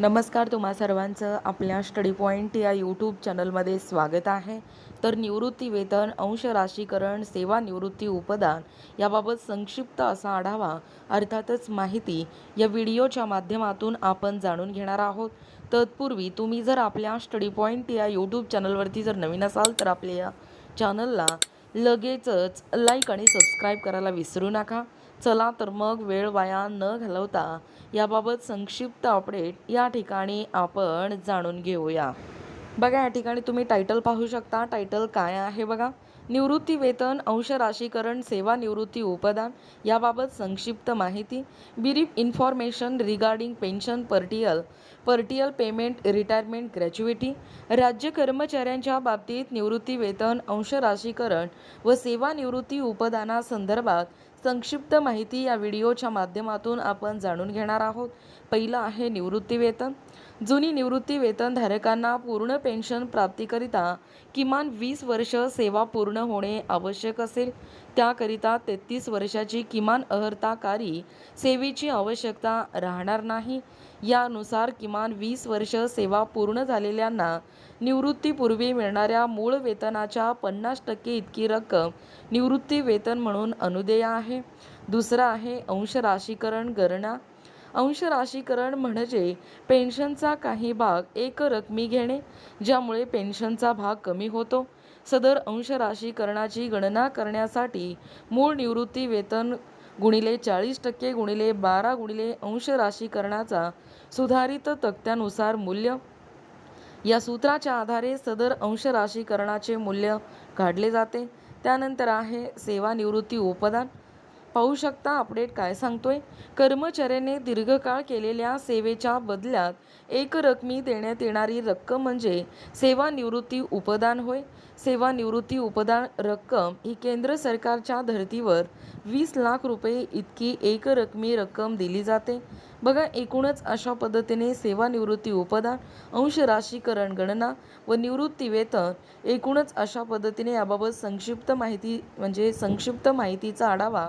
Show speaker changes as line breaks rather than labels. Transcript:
नमस्कार तुम्हा सर्वांचं आपल्या स्टडी पॉईंट या यूट्यूब चॅनलमध्ये स्वागत आहे. तर निवृत्ती वेतन अंश राशीकरण सेवा निवृत्ती उपदान याबाबत संक्षिप्त असा आढावा अर्थातच माहिती या व्हिडिओच्या माध्यमातून आपण जाणून घेणार आहोत. तत्पूर्वी तुम्ही जर आपल्या स्टडी पॉईंट या यूट्यूब चॅनलवरती जर नवीन असाल तर आपल्या या चॅनलला लगेचच लाईक आणि सबस्क्राईब करायला विसरू नका. चला तर मग वेळ वाया न घालवता याबाबत संक्षिप्त अपडेट या ठिकाणी आपण जाणून घेऊया. बघा या ठिकाणी तुम्ही टायटल पाहू शकता. टायटल काय आहे बघा? निवृत्ती वेतन अंश राशीकरण सेवा निवृत्ती उपदान याबाबत संक्षिप्त माहिती. Brief information regarding pension partial partial payment retirement gratuity राज्य कर्मचाऱ्यांच्या बाबतीत निवृत्ती वेतन अंश राशीकरण व सेवा निवृत्ती उपदानासंदर्भात संक्षिप्त माहिती या व्हिडिओच्या माध्यमातून आपण जाणून घेणार आहोत. पहिलं आहे निवृत्तीवेतन जुनी निवृत्ती वेतनधारकांना पूर्ण पेन्शन प्राप्तीकरिता किमान वीस वर्ष सेवा पूर्ण होणे आवश्यक असेल. त्याकरिता तेहतीस वर्षाची किमान अर्हताकारी सेवेची आवश्यकता राहणार नाही. यानुसार किमान वीस वर्ष सेवा पूर्ण झालेल्यांना निवृत्तीपूर्वी मिळणाऱ्या मूळ वेतनाच्या पन्नास टक्के इतकी रक्कम निवृत्ती वेतन म्हणून अनुदेय आहे. दुसरं आहे अंश राशीकरण गणना. अंश राशीकरण म्हणजे पेन्शनचा काही भाग एक रकमी घेणे ज्यामुळे पेन्शनचा भाग कमी होतो. सदर अंशराशीकरणाची गणना करण्यासाठी मूळ निवृत्ती वेतन गुणिले चाळीस टक्के गुणिले बारा गुणिले अंशराशीकरणाचा सुधारित तक्त्यानुसार मूल्य. या सूत्राच्या आधारे सदर अंशराशीकरणाचे मूल्य काढले जाते. त्यानंतर आहे सेवानिवृत्ती उपदान. पाहू शकता अपडेट काय सांगतोय. कर्मचाऱ्याने दीर्घकाळ केलेल्या सेवेच्या बदल्यात एक रकमी देण्यात येणारी रक्कम म्हणजे सेवानिवृत्ती उपदान होय. सेवानिवृत्ती उपदान रक्कम ही केंद्र सरकारच्या धर्तीवर वीस लाख रुपये इतकी एक रकमी रक्कम दिली जाते. बघा एकूणच अशा पद्धतीने सेवानिवृत्ती उपदान अंश राशीकरण गणना व निवृत्ती वेतन एकूणच अशा पद्धतीने याबाबत संक्षिप्त माहिती म्हणजे संक्षिप्त माहितीचा आढावा